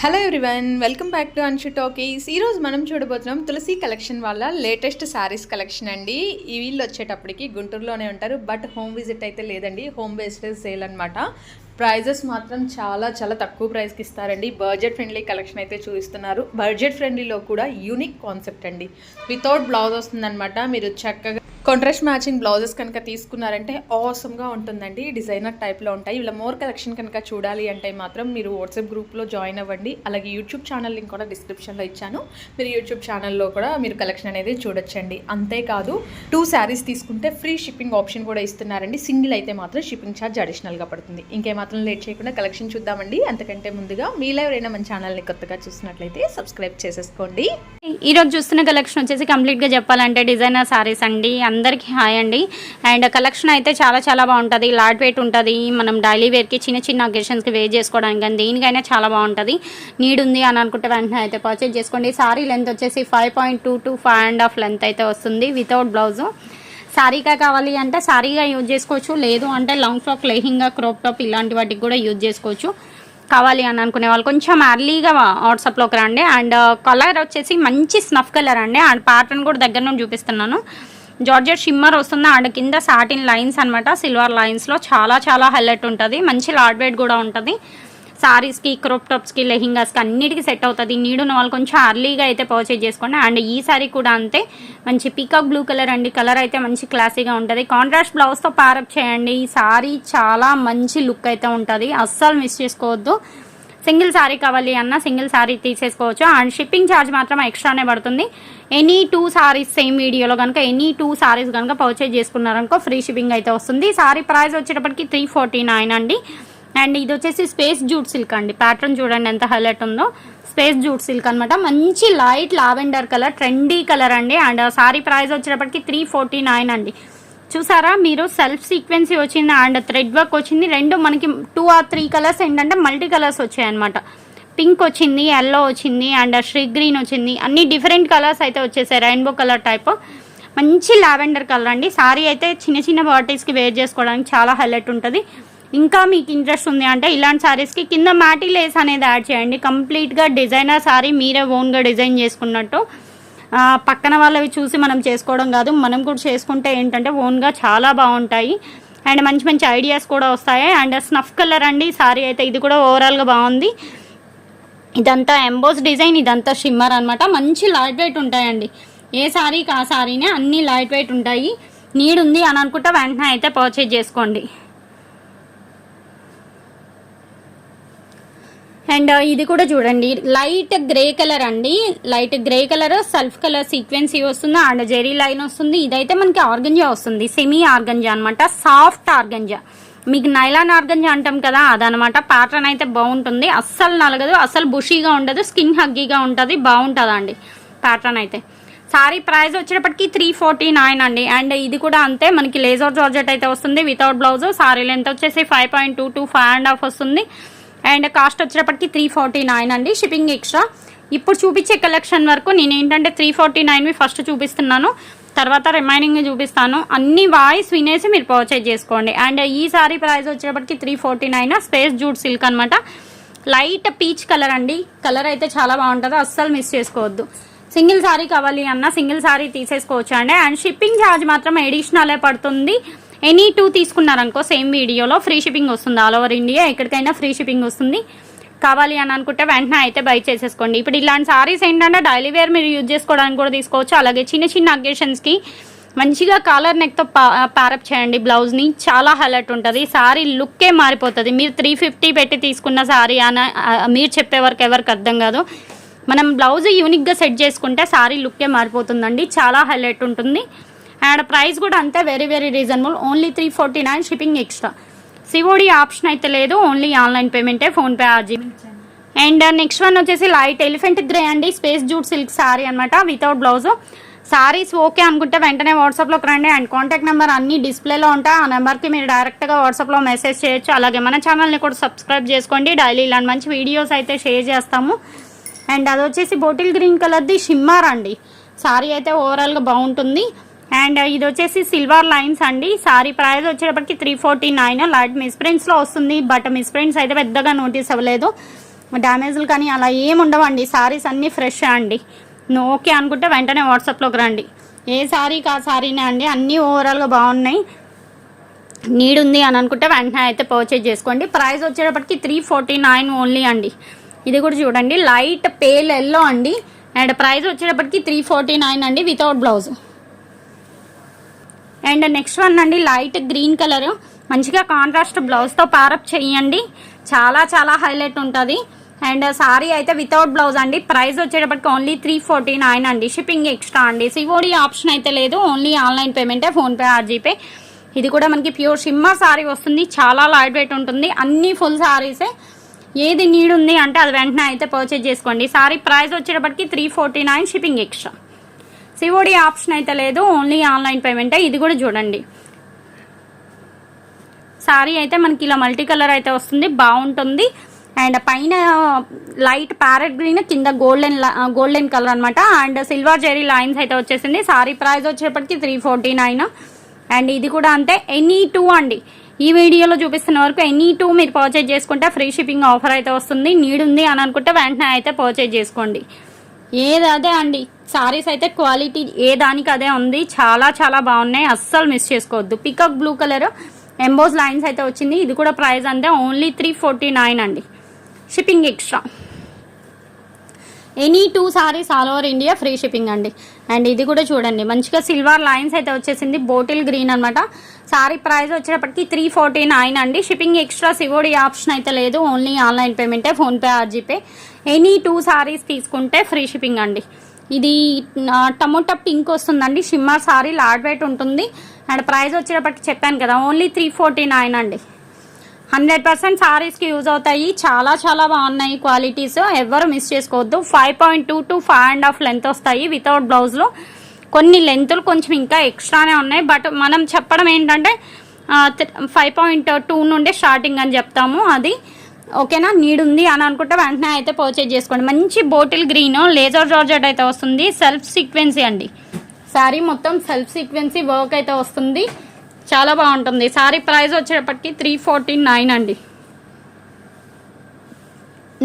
Hello everyone welcome back to Anshu talkies ఈరోజు మనం చూడబోతున్నాం తులసి కలెక్షన్ వాళ్ళ లేటెస్ట్ శారీస్ కలెక్షన్ అండి. ఈ వీళ్ళు వచ్చేటప్పటికి గుంటూరులోనే ఉంటారు బట్ హోమ్ విజిట్ అయితే లేదండి. హోమ్ బేస్డ్ సేల్ అనమాట ప్రైజెస్ మాత్రం చాలా చాలా తక్కువ ప్రైస్కి ఇస్తారండి. బడ్జెట్ ఫ్రెండ్లీ కలెక్షన్ అయితే చూపిస్తున్నారు. బడ్జెట్ ఫ్రెండ్లీలో కూడా యూనిక్ కాన్సెప్ట్ అండి. వితౌట్ బ్లౌజ్ వస్తుందన్నమాట. మీరు చక్కగా కాంట్రాస్ట్ మ్యాచింగ్ బ్లౌజెస్ కనుక తీసుకున్నారంటే ఆసమ్గా ఉంటుందండి. డిజైనర్ టైప్లో ఉంటాయి. ఇలా మోర్ కలెక్షన్ కనుక చూడాలి అంటే మాత్రం మీరు వాట్సాప్ గ్రూప్లో జాయిన్ అవ్వండి. అలాగే యూట్యూబ్ ఛానల్ లింక్ కూడా డిస్క్రిప్షన్లో ఇచ్చాను. మీరు యూట్యూబ్ ఛానల్లో కూడా మీరు కలెక్షన్ అనేది చూడొచ్చండి. అంతేకాదు టూ శారీస్ తీసుకుంటే ఫ్రీ షిప్పింగ్ ఆప్షన్ కూడా ఇస్తున్నారండి. సింగిల్ అయితే మాత్రం షిప్పింగ్ ఛార్జ్ అడిషనల్గా పడుతుంది. ఇంకేమాత్రం లేట్ చేయకుండా కలెక్షన్ చూద్దామండి. అంతకంటే ముందుగా మీలో ఎవరైనా మన ఛానల్ని కొత్తగా చూసినట్లయితే సబ్స్క్రైబ్ చేసేసుకోండి. ఈరోజు చూస్తున్న కలెక్షన్ వచ్చేసి కంప్లీట్గా చెప్పాలంటే డిజైనర్ సారీస్ అండి. అందరికీ హాయ్ అండి. అండ్ కలెక్షన్ అయితే చాలా చాలా బాగుంటుంది. లాట్ వెయిట్ ఉంటుంది. మనం డైలీ వేర్కి చిన్న చిన్న అకేషన్స్కి వేర్ చేసుకోవడానికి కానీ దేనికైనా చాలా బాగుంటుంది. నీడ్ ఉంది అని అనుకుంటే వెంటనే అయితే పర్చేజ్ చేసుకోండి. సారీ లెంత్ వచ్చేసి five point two two five and half length అయితే వస్తుంది వితౌట్ బ్లౌజు సారీగా కావాలి అంటే సారీగా యూజ్ చేసుకోవచ్చు. లేదు అంటే long frock lehenga crop top ఇలాంటి వాటికి కూడా యూజ్ చేసుకోవచ్చు. కావాలి అని అనుకునే వాళ్ళు కొంచెం అర్లీగా వాట్సాప్లోకి రండి. అండ్ కలర్ వచ్చేసి మంచి స్నఫ్ కలర్ అండి. అండ్ ప్యాటర్న్ కూడా దగ్గర నుండి చూపిస్తున్నాను. జార్జెట్ షిమ్మర్ వస్తుంది అండ్ కింద సాటిన్ లైన్స్ అనమాట సిల్వర్ లైన్స్లో చాలా చాలా హైలైట్ ఉంటుంది. మంచి లాడ్ వెయిట్ కూడా ఉంటుంది. సారీస్కి క్రోప్ టాప్స్కి లెహింగాస్కి అన్నిటికీ సెట్ అవుతుంది. నీడు ఉన్న వాళ్ళు కొంచెం అర్లీగా అయితే పర్చేజ్ చేసుకోండి. అండ్ ఈ సారీ కూడా అంతే. మంచి పీకాక్ బ్లూ కలర్ అండి. కలర్ అయితే మంచి క్లాసీగా ఉంటుంది. కాంట్రాస్ట్ బ్లౌజ్తో పారప్ చేయండి. ఈ సారీ చాలా మంచి లుక్ అయితే ఉంటుంది. అస్సలు మిస్ చేసుకోవద్దు. సింగిల్ శారీ కావాలి అన్న సింగిల్ శారీ తీసేసుకోవచ్చు. అండ్ షిప్పింగ్ ఛార్జ్ మాత్రం ఎక్స్ట్రానే పడుతుంది. ఎనీ టూ సారీస్ సేమ్ వీడియోలో కనుక ఎనీ టూ సారీస్ కనుక పర్చేజ్ చేసుకున్నారనుకో ఫ్రీ షిప్పింగ్ అయితే వస్తుంది. సారీ ప్రైస్ వచ్చేటప్పటికి త్రీ ఫార్టీ నైన్ అండి. అండ్ ఇది వచ్చేసి స్పేస్ జూట్ సిల్క్ అండి. ప్యాటర్న్ చూడండి ఎంత హైలైట్ ఉందో. స్పేస్ జూట్ సిల్క్ అనమాట మంచి light lavender colour trendy colour అండి. అండ్ సారీ ప్రైస్ వచ్చేటప్పటికి త్రీ ఫార్టీ నైన్ అండి. చూసారా? మీరు సెల్ఫ్ సీక్వెన్సీ వచ్చింది అండ్ థ్రెడ్ వర్క్ వచ్చింది. రెండు మనకి టూ ఆర్ త్రీ కలర్స్ ఏంటంటే మల్టీ కలర్స్ వచ్చాయనమాట పింక్ వచ్చింది ఎల్లో వచ్చింది అండ్ శ్రీ గ్రీన్ వచ్చింది. అన్ని డిఫరెంట్ కలర్స్ అయితే వచ్చేసాయి. రెయిన్బో కలర్ టైప్ మంచి లావెండర్ కలర్ అండి. సారీ అయితే చిన్న చిన్న బాటిల్స్కి వేర్ చేసుకోవడానికి చాలా హైలైట్ ఉంటుంది. ఇంకా మీకు ఇంట్రెస్ట్ ఉంది అంటే ఇలాంటి సారీస్కి కింద మ్యాటీ లేస్ అనేది యాడ్ చేయండి. కంప్లీట్గా డిజైనర్ సారీ మీరే ఓన్గా డిజైన్ చేసుకున్నట్టు. పక్కన వాళ్ళవి చూసి మనం చేసుకోవడం కాదు మనం కూడా చేసుకుంటే ఏంటంటే ఓన్గా చాలా బాగుంటాయి. అండ్ మంచి మంచి ఐడియాస్ కూడా వస్తాయి. అండ్ స్నఫ్ కలర్ అండి సారీ అయితే ఇది కూడా ఓవరాల్గా బాగుంది. ఇదంతా ఎంబోస్ డిజైన్ ఇదంతా షిమ్మర్ అనమాట మంచి లైట్ వెయిట్ ఉంటాయండి. ఏ సారీకి ఆ సారీనే అన్ని లైట్ వెయిట్ ఉంటాయి. నీడ్ ఉంది అని అనుకుంటే వెంటనే అయితే పర్చేజ్ చేసుకోండి. అండ్ ఇది కూడా చూడండి. లైట్ గ్రే కలర్ అండి. Light grey colour self colour sequence వస్తుంది అండ్ జెరీ లైన్ వస్తుంది. ఇదైతే మనకి ఆర్గంజా వస్తుంది. సెమీ ఆర్గంజా అనమాట సాఫ్ట్ ఆర్గంజా. మీకు నైలాన్ ఆర్గంజా అంటాం కదా అదనమాట ప్యాటర్న్ అయితే బాగుంటుంది. అస్సలు నలగదు. అస్సలు బుషీగా ఉండదు. స్కిన్ హగ్గీగా ఉంటుంది. బాగుంటుందండి ప్యాటర్న్ అయితే. సారీ ప్రైస్ వచ్చేటప్పటికి త్రీ ఫార్టీ నైన్ అండి. అండ్ ఇది కూడా అంతే. మనకి లేజర్ జార్జెట్ అయితే వస్తుంది. Without blouse. సారీ లెంత్ వచ్చేసి five point two two five and half వస్తుంది. అండ్ కాస్ట్ వచ్చేటప్పటికి త్రీ ఫార్టీ నైన్ అండి షిప్పింగ్ ఎక్స్ట్రా. ఇప్పుడు చూపించే కలెక్షన్ వరకు నేను ఏంటంటే త్రీ ఫార్టీ నైన్వి ఫస్ట్ చూపిస్తున్నాను తర్వాత రిమైనింగ్ చూపిస్తాను. అన్ని వాయిస్ వినేసి మీరు పర్చేజ్ చేసుకోండి. అండ్ ఈ సారీ ప్రైస్ వచ్చేటప్పటికి three forty nine space jute silk అనమాట లైట్ పీచ్ కలర్ అండి. కలర్ అయితే చాలా బాగుంటుంది అస్సలు మిస్ చేసుకోవద్దు. సింగిల్ సారీ కావాలి అన్న సింగిల్ సారీ తీసేసుకోవచ్చు అండి అండ్ షిప్పింగ్ ఛార్జ్ మాత్రం అడిషనలే పడుతుంది ఎనీ టూ తీసుకున్నారనుకో సేమ్ వీడియోలో ఫ్రీ షిప్పింగ్ వస్తుంది ఆల్ ఓవర్ ఇండియా. ఎక్కడికైనా ఫ్రీ షిప్పింగ్ వస్తుంది. కావాలి అని అనుకుంటే వెంటనే అయితే బై చేసేసుకోండి. ఇప్పుడు ఇలాంటి సారీస్ ఏంటంటే డైలీ వేర్ మీరు యూజ్ చేసుకోవడానికి కూడా తీసుకోవచ్చు. అలాగే చిన్న చిన్న అకేషన్స్కి మంచిగా కాలర్ నెక్తో ప్యారప్ చేయండి. బ్లౌజ్ని చాలా హైలైట్ ఉంటుంది. సారీ లుక్కే మారిపోతుంది. మీరు త్రీ ఫిఫ్టీ పెట్టి తీసుకున్న సారీ అని మీరు చెప్పే వరకు ఎవరికి అర్థం కాదు. మనం బ్లౌజ్ యూనిక్గా సెట్ చేసుకుంటే సారీ లుక్కే మారిపోతుందండి. చాలా హైలైట్ ఉంటుంది. అండ్ ప్రైస్ కూడా అంతే very very reasonable only three forty nine shipping extra COD option అయితే లేదు only online పేమెంటే PhonePe or G and next one వచ్చేసి లైట్ ఎలిఫెంట్ గ్రే అండి స్పేస్ జూట్ సిల్క్ శారీ అనమాట వితౌట్ బ్లౌజ్ సారీస్ ఓకే అనుకుంటే వెంటనే వాట్సాప్లోకి రండి. అండ్ కాంటాక్ట్ నెంబర్ అన్ని డిస్ప్లేలో ఉంటాయి. ఆ నెంబర్కి మీరు డైరెక్ట్గా వాట్సాప్లో మెసేజ్ చేయొచ్చు. అలాగే మన ఛానల్ని కూడా సబ్స్క్రైబ్ చేసుకోండి. డైలీ ఇలాంటి మంచి వీడియోస్ అయితే షేర్ చేస్తాము. అండ్ అది వచ్చేసి బోటిల్ గ్రీన్ కలర్ది షిమ్మార్ అండి. సారీ అయితే ఓవరాల్గా బాగుంటుంది. అండ్ uh, ఇది వచ్చేసి సిల్వర్ లైన్స్ అండి. సారీ ప్రైస్ వచ్చేటప్పటికి త్రీ ఫార్టీ నైన్ లైట్ మిస్ప్రింట్స్లో వస్తుంది. బట్ మిస్ప్రింట్స్ అయితే పెద్దగా నోటీస్ అవ్వలేదు. డ్యామేజ్లు కానీ అలా ఏమి ఉండవండి. సారీస్ అన్నీ ఫ్రెష్ అండి. ఓకే అనుకుంటే వెంటనే వాట్సాప్లోకి రండి. ఏ సారీకి ఆ సారీనే అండి. అన్నీ ఓవరాల్గా బాగున్నాయి. నీడ్ ఉంది అని అనుకుంటే వెంటనే అయితే పర్చేజ్ చేసుకోండి. ప్రైస్ వచ్చేటప్పటికి త్రీ ఫార్టీ నైన్ ఓన్లీ అండి. ఇది కూడా చూడండి. లైట్ పేల్ ఎల్లో అండి. అండ్ ప్రైస్ వచ్చేటప్పటికి త్రీ ఫార్టీ నైన్ అండి without blouse and next one అండి లైట్ గ్రీన్ కలర్. మంచిగా కాంట్రాస్ట్ బ్లౌజ్తో ప్యారప్ చేయండి. చాలా చాలా హైలైట్ ఉంటుంది. అండ్ సారీ అయితే వితౌట్ బ్లౌజ్ అండి. ప్రైస్ వచ్చేటప్పటికి ఓన్లీ త్రీ ఫార్టీ నైన్ అండి. షిప్పింగ్ ఎక్స్ట్రా అండి. సిఓడి ఆప్షన్ అయితే లేదు. ఓన్లీ ఆన్లైన్ పేమెంటే ఫోన్పే ఆర్ జీపే ఇది కూడా మనకి ప్యూర్ షిమ్మర్ సారీ వస్తుంది. చాలా లైట్ వెయిట్ ఉంటుంది. అన్ని ఫుల్ సారీసే ఏది నీడ్ ఉంది అంటే అది వెంటనే అయితే పర్చేజ్ చేసుకోండి. సారీ ప్రైస్ వచ్చేటప్పటికి three forty nine shipping extra COD option అయితే లేదు ఓన్లీ ఆన్లైన్ పేమెంటే. ఇది కూడా చూడండి. సారీ అయితే మనకి ఇలా మల్టీ కలర్ అయితే వస్తుంది బాగుంటుంది. అండ్ పైన లైట్ ప్యారెట్ గ్రీన్ కింద గోల్డెన్ గోల్డెన్ కలర్ అనమాట అండ్ సిల్వర్ జెరీ లైన్స్ అయితే వచ్చేసింది. సారీ ప్రైస్ వచ్చేప్పటికి త్రీ ఫార్టీ నైన్. అండ్ ఇది కూడా అంతే ఎనీ టూ అండి. ఈ వీడియోలో చూపిస్తున్న వరకు ఎనీ టూ మీరు పర్చేజ్ చేసుకుంటే ఫ్రీ షిప్పింగ్ ఆఫర్ అయితే వస్తుంది. నీడ్ ఉంది అని అనుకుంటే వెంటనే అయితే పర్చేజ్ చేసుకోండి. ఏది అదే అండి. సారీస్ అయితే క్వాలిటీ ఏ దానికి అదే ఉంది. చాలా చాలా బాగున్నాయి. అస్సలు మిస్ చేసుకోవద్దు. Peacock blue colour emboss lines అయితే వచ్చింది. ఇది కూడా ప్రైస్ అంతే. ఓన్లీ త్రీ ఫోర్టీ నైన్ అండి. Shipping extra any two saris all over India free shipping అండి. అండ్ ఇది కూడా చూడండి. మంచిగా సిల్వర్ లైన్స్ అయితే వచ్చేసింది. బోటిల్ గ్రీన్ అనమాట సారీ ప్రైస్ వచ్చేటప్పటికి త్రీ ఫార్టీ నైన్ అండి. షిప్పింగ్ ఎక్స్ట్రా సివోడి ఆప్షన్ అయితే లేదు. Only online పేమెంటే PhonePe or GPay any two saris తీసుకుంటే ఫ్రీ షిప్పింగ్ అండి. ఇది టమోటా పింక్ వస్తుందండి. షిమ్మర్ సారీ లాడ్ వెయిట్ ఉంటుంది. అండ్ ప్రైస్ వచ్చేటప్పటికి చెప్పాను కదా ఓన్లీ త్రీ ఫోర్టీ నైన్ అండి. హండ్రెడ్ పర్సెంట్ సారీస్కి యూజ్ అవుతాయి. చాలా చాలా బాగున్నాయి క్వాలిటీస్. ఎవరు మిస్ చేసుకోవద్దు. Five point two two five and half length వస్తాయి వితౌట్ బ్లౌజ్లో. కొన్ని లెంతులు కొంచెం ఇంకా ఎక్స్ట్రానే ఉన్నాయి. బట్ మనం చెప్పడం ఏంటంటే ఫైవ్ పాయింట్ టూ నుండి స్టార్టింగ్ అని చెప్తాము అది. ఓకేనా? నీడ్ ఉంది అని అనుకుంటే వెంటనే అయితే పర్చేజ్ చేసుకోండి. మంచి బోటిల్ గ్రీన్ లేజర్ జార్జెట్ అయితే వస్తుంది. సెల్ఫ్ సీక్వెన్సీ అండి. శారీ మొత్తం సెల్ఫ్ సీక్వెన్సీ వర్క్ అయితే వస్తుంది. చాలా బాగుంటుంది. శారీ ప్రైస్ వచ్చేటప్పటికి త్రీ ఫార్టీ నైన్ అండి.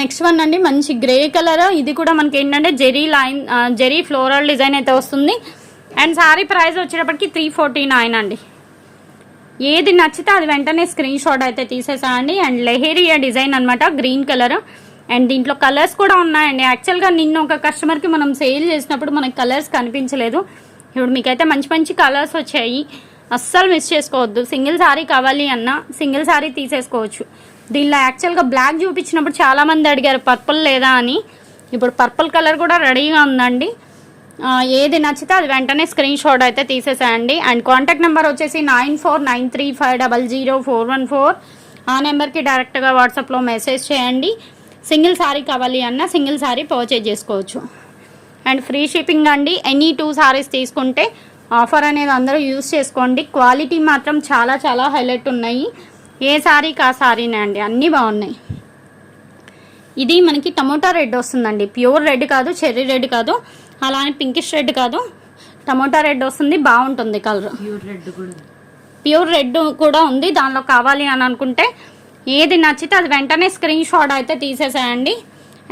నెక్స్ట్ వన్ అండి మంచి గ్రే కలర్ ఇది కూడా మనకి ఏంటంటే zari line zari floral design అయితే వస్తుంది. అండ్ శారీ ప్రైస్ వచ్చేటప్పటికి త్రీ ఫార్టీ నైన్ అండి. ఏది నచ్చితే అది వెంటనే స్క్రీన్ షాట్ అయితే తీసేసానండి అండ్ లెహేరియా డిజైన్ అనమాట గ్రీన్ కలర్ అండ్ దీంట్లో కలర్స్ కూడా ఉన్నాయండి. యాక్చువల్గా నిన్న ఒక కస్టమర్కి మనం సేల్ చేసినప్పుడు మనకి కలర్స్ కనిపించలేదు. ఇప్పుడు మీకైతే మంచి మంచి కలర్స్ వచ్చాయి. అస్సలు మిస్ చేసుకోవద్దు. సింగిల్ శారీ కావాలి అన్న సింగిల్ శారీ తీసేసుకోవచ్చు. దీనిలో యాక్చువల్గా బ్లాక్ చూపించినప్పుడు చాలామంది అడిగారు పర్పుల్ లేదా? అని. ఇప్పుడు పర్పుల్ కలర్ కూడా రెడీగా ఉందండి. ఏది నచ్చితే అది వెంటనే స్క్రీన్ షాట్ అయితే తీసేసేయండి. అండ్ కాంటాక్ట్ నెంబర్ వచ్చేసి nine four nine three five double zero four one four ఆ నెంబర్కి డైరెక్ట్గా వాట్సాప్లో మెసేజ్ చేయండి. సింగిల్ శారీ కావాలి అన్న సింగిల్ శారీ పర్చేజ్ చేసుకోవచ్చు. అండ్ ఫ్రీ షిప్పింగ్ అండి. ఎనీ టూ శారీస్ తీసుకుంటే ఆఫర్ అనేది అందరూ యూస్ చేసుకోండి. క్వాలిటీ మాత్రం చాలా చాలా హైలైట్ ఉన్నాయి. ఏ శారీకి ఆ శారీనే అండి? అన్నీ బాగున్నాయి. ఇది మనకి టమోటా రెడ్ వస్తుందండి. ప్యూర్ రెడ్ కాదు చెర్రీ రెడ్ కాదు. అలానే పింకిష్ రెడ్ కాదు. టమోటా రెడ్ వస్తుంది బాగుంటుంది కలర్ ప్యూర్ రెడ్ కూడా ఉంది. ప్యూర్ రెడ్ కూడా ఉంది దానిలో కావాలి అని అనుకుంటే ఏది నచ్చితే అది వెంటనే స్క్రీన్ షాట్ అయితే తీసేసేయండి.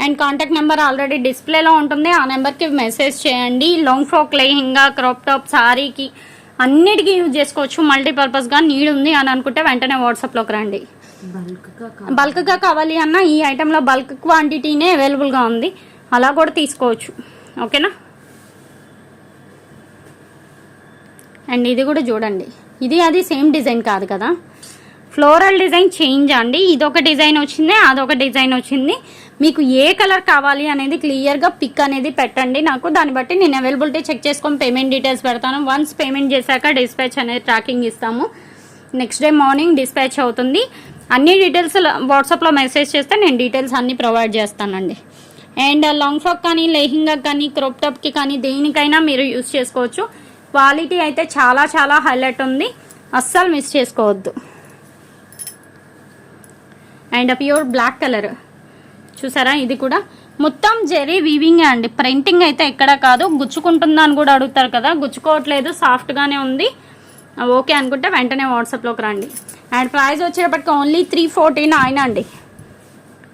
అండ్ కాంటాక్ట్ నెంబర్ ఆల్రెడీ డిస్ప్లేలో ఉంటుంది ఆ నెంబర్కి మెసేజ్ చేయండి. Long frock lehenga crop top సారీకి అన్నిటికీ యూజ్ చేసుకోవచ్చు. మల్టీపర్పస్గా నీడ్ ఉంది అని అనుకుంటే వెంటనే వాట్సాప్లోకి రండి. బల్క్గా కా- బల్క్గా కావాలి అన్న ఈ ఐటెంలో బల్క్ క్వాంటిటీనే అవైలబుల్గా ఉంది. అలా కూడా తీసుకోవచ్చు. ఓకేనా? అండ్ ఇది కూడా చూడండి. ఇది అది సేమ్ డిజైన్ కాదు కదా? ఫ్లోరల్ డిజైన్ చేంజ్ అండి. ఇదొక డిజైన్ వచ్చింది అదొక డిజైన్ వచ్చింది. మీకు ఏ కలర్ కావాలి అనేది క్లియర్గా పిక్ అనేది పెట్టండి. నాకు దాన్ని బట్టి నేను అవైలబిలిటీ చెక్ చేసుకొని పేమెంట్ డీటెయిల్స్ పెడతాను. వన్స్ పేమెంట్ చేశాక డిస్పాచ్ అనేది ట్రాకింగ్ ఇస్తాము. నెక్స్ట్ డే మార్నింగ్ డిస్పాచ్ అవుతుంది. అన్ని డీటెయిల్స్ వాట్సాప్లో మెసేజ్ చేస్తే నేను డీటెయిల్స్ అన్నీ ప్రొవైడ్ చేస్తానండి. అండ్ లాంగ్ ఫ్రాక్ కానీ లెహింగా కానీ క్రోప్ టాప్కి కానీ దేనికైనా మీరు యూస్ చేసుకోవచ్చు. క్వాలిటీ అయితే చాలా చాలా హైలైట్ ఉంది. అస్సలు మిస్ చేసుకోవద్దు. అండ్ ప్యూర్ బ్లాక్ కలర్ చూసారా? ఇది కూడా మొత్తం జెరీ వీవింగ్ అండి. ప్రింటింగ్ అయితే ఎక్కడ కాదు. గుచ్చుకుంటుందా అని కూడా అడుగుతారు కదా. గుచ్చుకోవట్లేదు. సాఫ్ట్గానే ఉంది. Uh, ఓకే అనుకుంటే వెంటనే వాట్సాప్లోకి రండి. అండ్ ప్రైస్ వచ్చేటప్పటికి ఓన్లీ త్రీ ఫోర్టీ నైన్ అండి.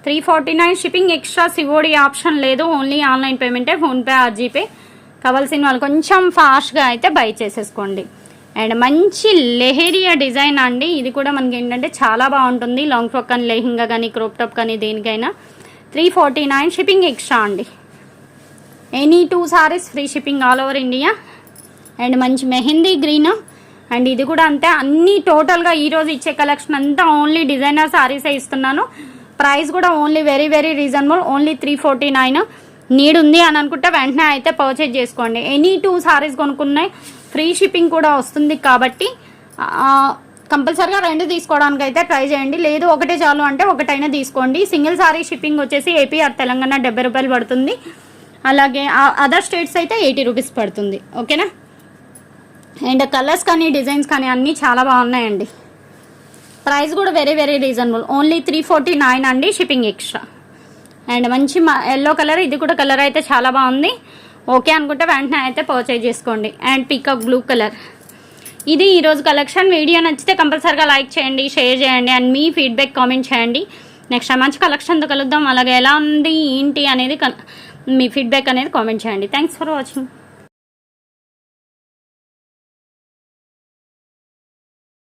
Three forty nine shipping extra COD option లేదు. ఓన్లీ ఆన్లైన్ పేమెంటే ఫోన్పే ఆర్ జీపే. కావాల్సిన వాళ్ళు కొంచెం ఫాస్ట్గా అయితే బై చేసేసుకోండి. అండ్ మంచి లెహేరియా డిజైన్ అండి. ఇది కూడా మనకి ఏంటంటే చాలా బాగుంటుంది. లాంగ్ ఫ్రాక్ కానీ లెహింగా కానీ క్రోప్ టాప్ కానీ దేనికైనా three forty nine shipping extra అండి. Any two saris free shipping all over India. And మంచి మెహందీ గ్రీన్. అండ్ ఇది కూడా అంతే. అన్ని టోటల్గా ఈరోజు ఇచ్చే కలెక్షన్ అంతా ఓన్లీ డిజైనర్ సారీసే ఇస్తున్నాను. ప్రైస్ కూడా only very very reasonable. Only three forty nine. Need ఉంది అని అనుకుంటే వెంటనే అయితే పర్చేజ్ చేసుకోండి. ఎనీ టూ సారీస్ కొనుక్కున్నాయి. ఫ్రీ షిప్పింగ్ కూడా వస్తుంది కాబట్టి కంపల్సరిగా రెండు తీసుకోవడానికి అయితే ట్రై చేయండి. లేదు ఒకటే చాలు అంటే ఒకటైనా తీసుకోండి. సింగిల్ సారీ షిప్పింగ్ వచ్చేసి ఏపీ ఆర్ తెలంగాణ డెబ్బై రూపాయలు పడుతుంది. అలాగే అదర్ స్టేట్స్ అయితే ఎయిటీ రూపీస్ పడుతుంది. ఓకేనా? అండ్ కలర్స్ కానీ డిజైన్స్ కానీ అన్నీ చాలా బాగున్నాయండి. ప్రైస్ కూడా very very reasonable. Only three forty nine అండి షిప్పింగ్ ఎక్స్ట్రా అండ్ మంచి ఎల్లో కలర్ ఇది కూడా కలర్ అయితే చాలా బాగుంది. ఓకే అనుకుంటే వెంటనే అయితే పర్చేజ్ చేసుకోండి. అండ్ పికప్ బ్లూ కలర్ ఇది ఈరోజు కలెక్షన్ వీడియో నచ్చితే కంపల్సరీగా లైక్ చేయండి షేర్ చేయండి అండ్ మీ ఫీడ్బ్యాక్ కామెంట్ చేయండి. నెక్స్ట్ మంచి కలెక్షన్తో కలుద్దాం. అలాగే ఎలా ఉంది ఏంటి అనేది మీ ఫీడ్బ్యాక్ అనేది కామెంట్ చేయండి. Thanks for watching